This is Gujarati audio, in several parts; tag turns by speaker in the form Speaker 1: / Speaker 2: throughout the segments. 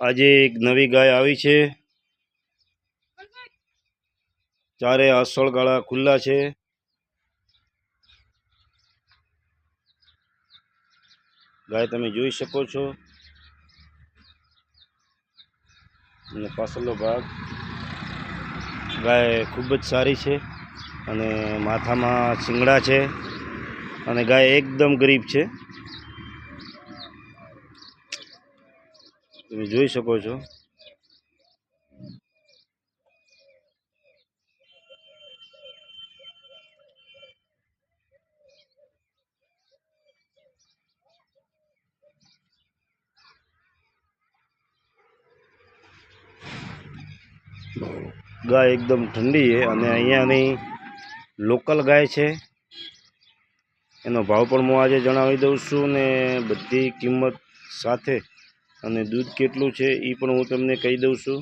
Speaker 1: આજે એક નવી ગાય આવી છે. ચારે આસળ ગાળા ખુલ્લા છે. ગાય તમે જોઈ શકો છો. અને પાછળનો ભાગ. ગાય ખૂબ જ સારી છે અને માથામાં શિંગડા છે. અને ગાય એકદમ ગરીબ છે. તમે જોઈ શકો છો. ગાય એકદમ ઠંડી છે અને અહીંયાની લોકલ ગાય છે. એનો ભાવ પણ હું આજે જણાવી દઉં છું ને બધી કિંમત સાથે અને દૂધ કેટલું છે એ પણ હું તમને કહી દઉં છું.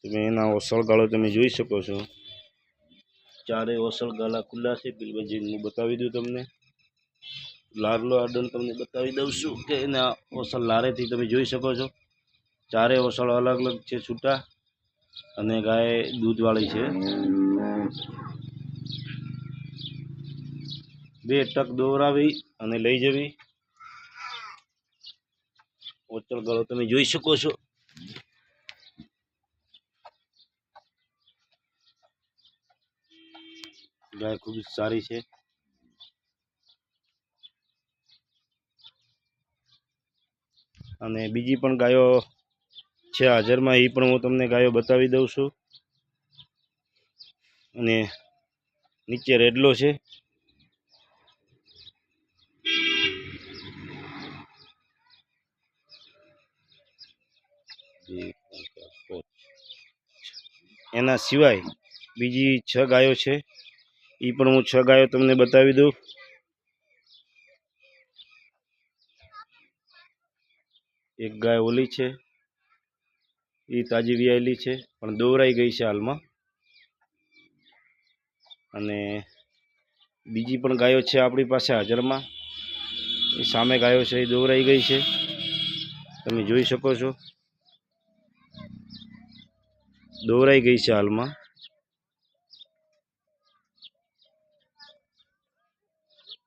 Speaker 1: તમે એના ઓસળગાળો તમે જોઈ શકો છો. ચારેય ઓસળ ગાળા ખુલ્લા છે. બિલબજી હું બતાવી દઉં તમને. લારલો આડન તમને બતાવી દઉં છું કે એના ઓસળ લારેથી તમે જોઈ શકો છો. ચારે ઓસળ અલગ અલગ છે છૂટા. અને ગાય દૂધવાળી છે. બે ટક દોરાવી અને લઈ જવી. ઓચળ ગળો તમે જોઈ શકો છો. ગાય ખૂબ સારી છે. અને બીજી પણ ગાયો છે હાજરમાં એ પણ હું તમને ગાયો બતાવી દઉં છું. અને નીચે રેડલો છે. એના સિવાય બીજી છ ગાયો છે. એ પણ હું છ ગાયો તમને બતાવી દઉં. એક ગાય ઓલી છે. એ તાજી વિયાયેલી છે, પણ દોરાઈ ગઈ છે હાલમાં. અને બીજી પણ ગાયો છે આપણી પાસે હાજરમાં. એ સામે ગાયો છે એ દોરાઈ ગઈ છે. તમે જોઈ શકો છો. દોરાઈ ગઈ છે હાલમાં.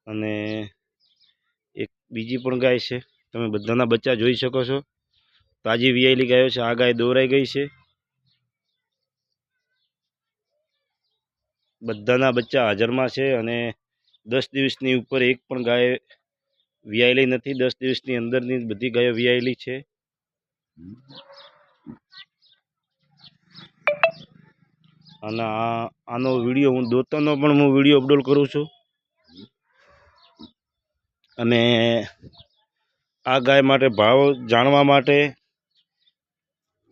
Speaker 1: અને એક બીજી પણ ગાય છે. તમે બધાના બચ્ચા જોઈ શકો છો. તાજી વિયાયેલી ગાયો છે. આ ગાય દોરાઈ ગઈ છે. બધાના બચ્ચા હાજરમાં છે અને દસ દિવસની ઉપર એક પણ ગાય વિયાયેલી નથી. દસ દિવસની અંદરની બધી ગાયો વિયાયેલી છે. અને આ, આનો વીડિયો હું દોતાનો પણ હું વીડિયો અપલોડ કરું છું. અને આ ગાય માટે ભાવ જાણવા માટે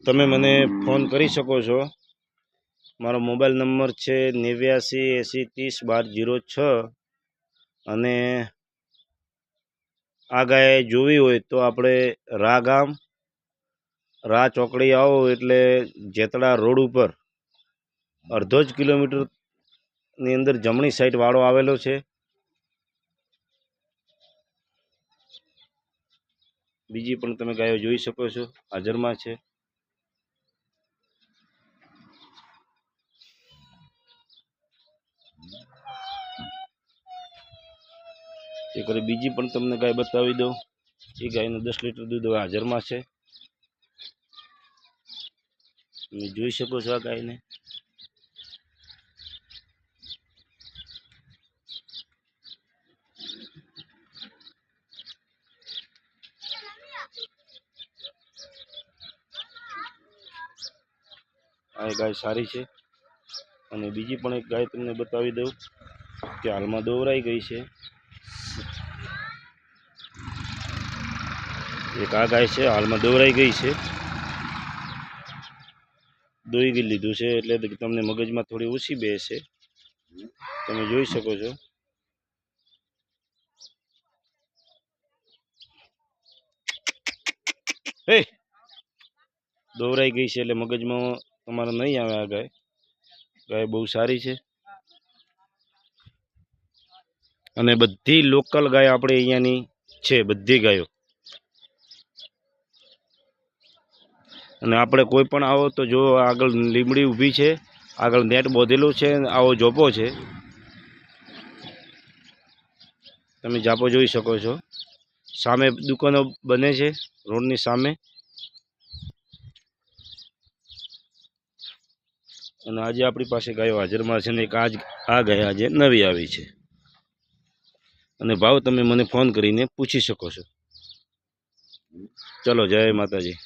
Speaker 1: તમે મને ફોન કરી શકો છો. મારો મોબાઈલ નંબર છે નેવ્યાસી એંસી ત્રીસ બાર જીરો છ. અને આ ગાય જોવી હોય તો આપણે રા ગામ રા ચોકડી આવો એટલે જેતડા રોડ ઉપર. અડધો જ કિલોમીટરની અંદર જમણી સાઈડ વાળો આવેલો છે. બીજી પણ તમે ગાયો જોઈ શકો છો, હાજરમાં છે. એક બીજી પણ તમને ગાય બતાવી દઉં. એ ગાયનું દસ લીટર દૂધ હવે હાજરમાં છે. તમે જોઈ શકો છો આ ગાયને. આ ગાય સારી છે. અને બીજી પણ એક ગાય તમને બતાવી દઉં કે હાલમાં દોવરાઈ ગઈ છે. એક આ ગાય છે, હાલમાં દોરાઈ ગઈ છે. દોઈ ગઈ લીધું છે, એટલે તમને મગજમાં થોડી ઓછી બેસે તમે જોઈ શકો છો. હે! દોરાઈ ગઈ છે, એટલે મગજમાં તમારે નહીં આવે આ ગાય. ગાય બહુ સારી છે. અને બધી લોકલ ગાય આપણે અહીંયાની છે, બધી ગાયો. અને આપણે કોઈ પણ આવો તો જો આગળ લીમડી ઊભી છે, આગળ નેટ બોધેલું છે આવો જોપો છે. તમે જાપો જોઈ શકો છો. સામે દુકાનો બને છે, રોડની સામે. અને આજે આપણી પાસે ગાયો હાજરમાં છે ને એક આજ આ ગાય આજે નવી આવી છે. અને ભાવ તમે મને ફોન કરીને પૂછી શકો છો. ચલો, જય માતાજી.